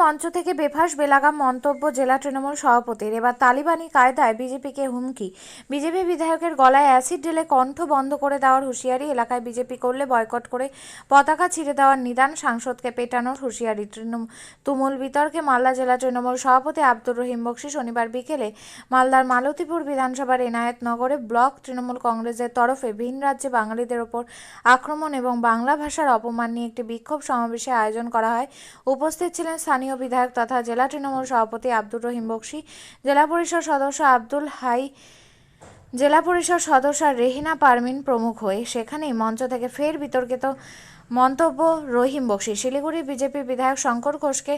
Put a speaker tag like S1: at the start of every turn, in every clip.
S1: মঞ্চ থেকে বেফাস বেলাগাম মন্তব্য জেলা তৃণমূল সভাপতির। এবার তালিবানি কায়দায় বিজেপিকে হুমকি। বিজেপি বিধায়কের গলায় অ্যাসিড ঢেলে কণ্ঠ বন্ধ করে দেওয়ার হুঁশিয়ারি এলাকায় বিজেপি করলে বয়কট করে পতাকা ছিঁড়ে দেওয়ার নিদান সাংসদকে পেটানোর হুঁশিয়ারি। তৃণমূল তুমুল বিতর্কে মালদা জেলা তৃণমূল সভাপতি আব্দুর রহিম বক্সি শনিবার বিকেলে মালদার মালতীপুর বিধানসভার এনায়েতনগরে ব্লক তৃণমূল কংগ্রেসের তরফে ভিন রাজ্যে বাঙালিদের ওপর আক্রমণ এবং বাংলা ভাষার অপমান নিয়ে একটি বিক্ষোভ সমাবেশে আয়োজন করা হয়। উপস্থিত ছিলেন স্থানীয় বিধায়ক তথা জেলা তৃণমূল সভাপতি আব্দুর রহিম বক্সি, জেলা পরিষদ সদস্য আব্দুল হাই, জেলা পরিষদ সদস্য রেহিনা পারমিন প্রমুখ হয়ে সেখানেই মঞ্চ থেকে ফের বিতর্কিত মন্তব্য রহিম বক্সি শিলিগুড়ি বিজেপি বিধায়ক শঙ্কর ঘোষকে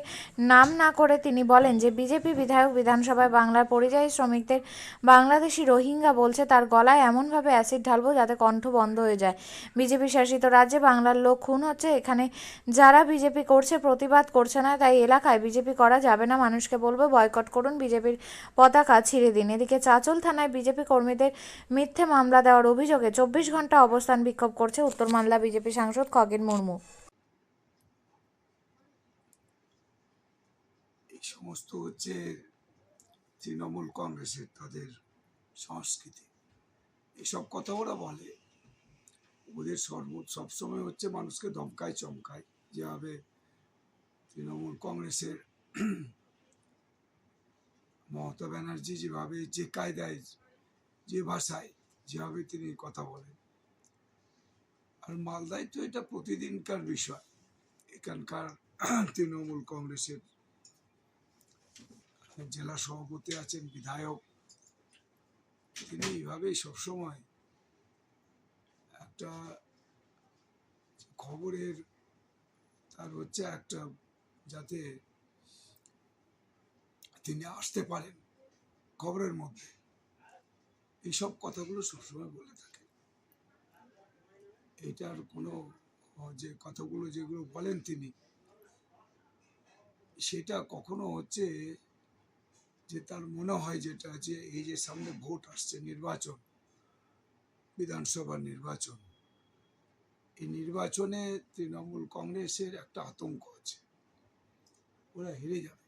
S1: নাম না করে তিনি বলেন যে, বিজেপি বিধায়ক বিধানসভায় বাংলার পরিযায়ী শ্রমিকদের বাংলাদেশি রোহিঙ্গা বলছে, তার গলায় এমনভাবে অ্যাসিড ঢালবো যাতে কণ্ঠ বন্ধ হয়ে যায়। বিজেপি শাসিত রাজ্যে বাংলার লোক খুন হচ্ছে, এখানে যারা বিজেপি করছে প্রতিবাদ করছে না, তাই এলাকায় বিজেপি করা যাবে না। মানুষকে বলব, বয়কট করুন বিজেপির পতাকা ছিঁড়ে দিন। এদিকে চাচল থানায় বিজেপি কর্মীদের মিথ্যে মামলা দেওয়ার অভিযোগে চব্বিশ ঘণ্টা অবস্থান বিক্ষোভ করছে উত্তর মালদা বিজেপি সাংসদ খগেন মুর্মু।
S2: এই সমস্ত হচ্ছে তৃণমূল কংগ্রেসের তাদের সংস্কৃতি। এসব কথা ওরা বলে। ওদের সর্ব, সবসময় হচ্ছে মানুষকে দমকায় চমকায় যেভাবে তৃণমূল কংগ্রেসের মমতা ব্যানার্জি যেভাবে যে কায়দায়, যে ভাষায়, যেভাবে তিনি কথা বলেন। আর মালদায় তো এটা প্রতিদিনকার বিষয়। এখানকার তৃণমূল কংগ্রেসের জেলা সভাপতি আছেন, বিধায়ক। তিনি এইভাবেই সবসময় একটা খবরের, তার হচ্ছে একটা যাতে তিনি আসতে পারেন খবরের মধ্যে। এইসব কথাগুলো সবসময় বলে থাকে এটার কোনো যে কথাগুলো যেগুলো বলেন তিনি, সেটা কখনো হচ্ছে যে তার মনে হয় যেটা যে এই যে সামনে ভোট আসছে নির্বাচন, বিধানসভা নির্বাচন, এই নির্বাচনে তৃণমূল কংগ্রেসের একটা আতঙ্ক আছে। ওরা হেরে যাবে।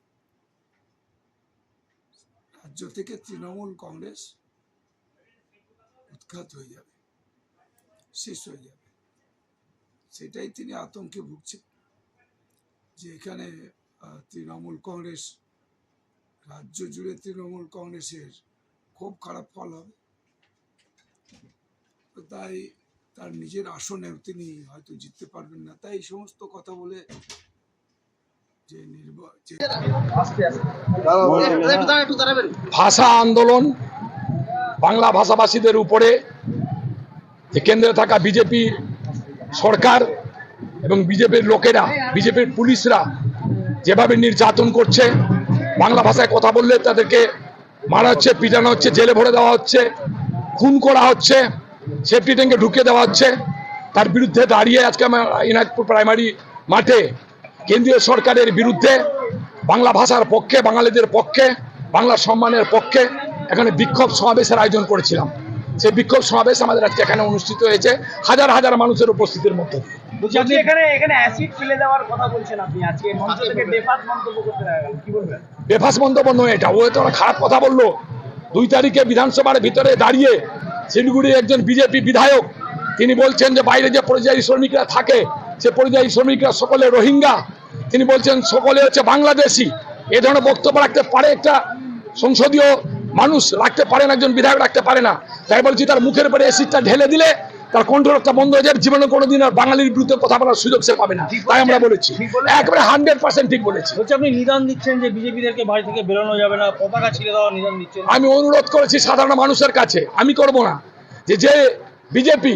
S2: রাজ্য থেকে তৃণমূল কংগ্রেস উৎখাত হয়ে যাবে, শেষ হয়ে যাবে। সেটাই তিনি আতঙ্কে ভুগছেন যে এখানে তৃণমূল কংগ্রেস, রাজ্য জুড়ে তৃণমূল কংগ্রেসের খুব খারাপ ফল হবে। তাই তার নিজের আসনেও তিনি হয়তো জিততে পারবেন না। তাই সমস্ত কথা বলে যে
S3: ভাষা আন্দোলন, বাংলা ভাষাভাষীদের উপরে কেন্দ্রে থাকা বিজেপি সরকার এবং বিজেপির লোকেরা, বিজেপির পুলিশরা যেভাবে নির্যাতন করছে, বাংলা ভাষায় কথা বললে তাদেরকে মারা হচ্ছে, পিটানো হচ্ছে, জেলে ভরে দেওয়া হচ্ছে, খুন করা হচ্ছে সেফটি ট্যাঙ্কে ঢুকিয়ে দেওয়া হচ্ছে। তার বিরুদ্ধে দাঁড়িয়ে আজকে আমার ইনাজপুর প্রাইমারি মাঠে কেন্দ্রীয় সরকারের বিরুদ্ধে বাংলা ভাষার পক্ষে, বাঙালিদের পক্ষে, বাংলা সম্মানের পক্ষে এখানে বিক্ষোভ সমাবেশের আয়োজন করেছিলাম। সেই বিক্ষোভ সমাবেশ আমাদের আজকে এখানে অনুষ্ঠিত হয়েছে হাজার হাজার মানুষের উপস্থিতির মধ্যে।
S4: বলছি আপনি এখানে এখানে অ্যাসিড ফেলে দেওয়ার কথা বলছেন আপনি আজকে মঞ্চ থেকে বেফাস মন্তব্য করতে লাগলেন কি বলবেন?
S3: বেফাস মন্তব্য নয় এটা ও তো খারাপ কথা বলল। দুই তারিখে বিধানসভার ভিতরে দাঁড়িয়ে শিলিগুড়ির একজন বিজেপি বিধায়ক তিনি বলছেন যে বাইরে যে পরিযায়ী শ্রমিকরা থাকে সে পরিযায়ী শ্রমিকরা সকলে রোহিঙ্গা। তিনি বলছেন সকলে হচ্ছে বাংলাদেশি। এ ধরনের বক্তব্য রাখতে পারে একটা সংসদীয় মানুষ রাখতে পারেন একজন বিধায়ক রাখতে পারে না। তাই বলছি তার মুখের উপরে এসিডটা ঢেলে দিলে তার কন্ট্রোলটা বন্ধ হয়ে যাবে জীবনে কোনোদিন আর বাঙালির বিরুদ্ধে কথা বলার সুযোগ সে পাবে না। তাই আমরা বলেছি। একবারে হান্ড্রেড পার্সেন্ট ঠিক বলেছি।
S4: বলছি আপনি নিদান দিচ্ছেন যে বিজেপিদেরকে বাড়ি থেকে বেরোনো যাবে না পতাকা ছিঁড়ে দেওয়ার নিদান দিচ্ছেন।
S3: আমি অনুরোধ করেছি সাধারণ মানুষের কাছে আমি করব না। যে যে বিজেপি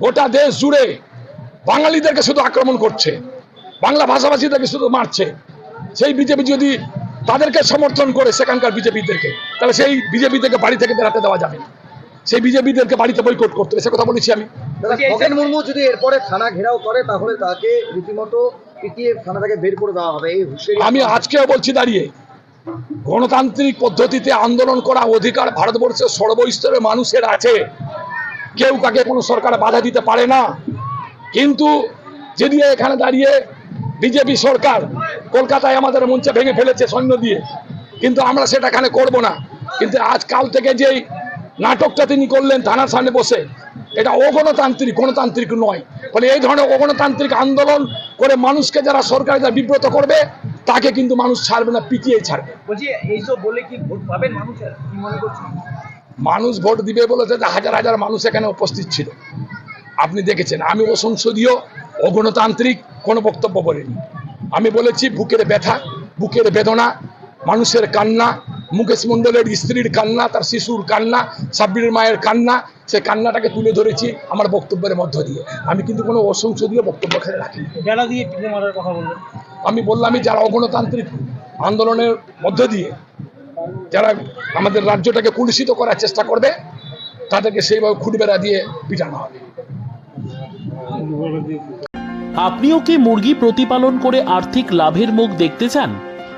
S3: গোটা দেশ জুড়ে বাঙালিদেরকে শুধু আক্রমণ করছে বাংলা ভাষাভাষীদেরকে শুধু মারছে সেই বিজেপি যদি তাদেরকে সমর্থন করে সেখানকার বিজেপিদেরকে তাহলে সেই বিজেপিদেরকে বাড়ি থেকে বেরাতে দেওয়া যাবে না। সেই বিজেপিদেরকে বাড়িতে বৈকট করতে হবে সে কথা বলেছি আমি।
S5: খগেন মুর্মু যদি এরপরে থানা ঘেরাও করে তাহলে তাকে রীতিমতো পিটিয়ে থানা থেকে বের করে দেওয়া হবে। এই
S3: আমি আজকেও বলছি দাঁড়িয়ে গণতান্ত্রিক পদ্ধতিতে আন্দোলন করা অধিকার ভারতবর্ষের সর্বস্তরের মানুষের আছে। কেউ কাকে কোনো সরকার বাধা দিতে পারে না। কিন্তু যদি এখানে দাঁড়িয়ে বিজেপি সরকার কলকাতায় আমাদের মঞ্চে ভেঙে ফেলেছে সৈন্য দিয়ে কিন্তু আমরা সেটা এখানে করব না। কিন্তু আজ কাল থেকে যেই নাটকটা তিনি করলেন থানার সামনে বসে এটা অগণতান্ত্রিক গণতান্ত্রিক নয়। ফলে এই ধরনের অগণতান্ত্রিক আন্দোলন করে মানুষকে যারা সরকার যারা বিব্রত করবে তাকে কিন্তু মানুষ ছাড়বে না পিটিয়ে ছাড়বে।
S4: মনে
S3: মানুষ ভোট দিবে বলেছে যে হাজার হাজার মানুষ এখানে উপস্থিত ছিল। আপনি দেখেছেন আমি ও সংসদীয় অগণতান্ত্রিক কোনো বক্তব্য বলিনি। আমি বলেছি বুকের ব্যথা বুকের বেদনা মানুষের কান্না মুকেশ মণ্ডলের স্ত্রীর কান্না তার শিশুর কান্না সাব্বিরের মায়ের কান্না সে কান্নাটাকে তুলে ধরেছি আমার বক্তব্যের মধ্য দিয়ে। আমি কিন্তু কোনো অসংসদীয় বক্তব্য খেলে রাখিনি।
S4: বেলা দিয়ে পিঠে মারার কথা বলবেন
S3: আমি বললামই যারা অগণতান্ত্রিক আন্দোলনের মধ্য দিয়ে যারা আমাদের রাজ্যটাকে কুলুষিত করার চেষ্টা করবে তাদেরকে সেইভাবে খুঁটবেড়া দিয়ে পিটানো হবে।
S6: আপনিও কি মুরগি প্রতিপালন করে আর্থিক লাভের মুখ দেখতে চান?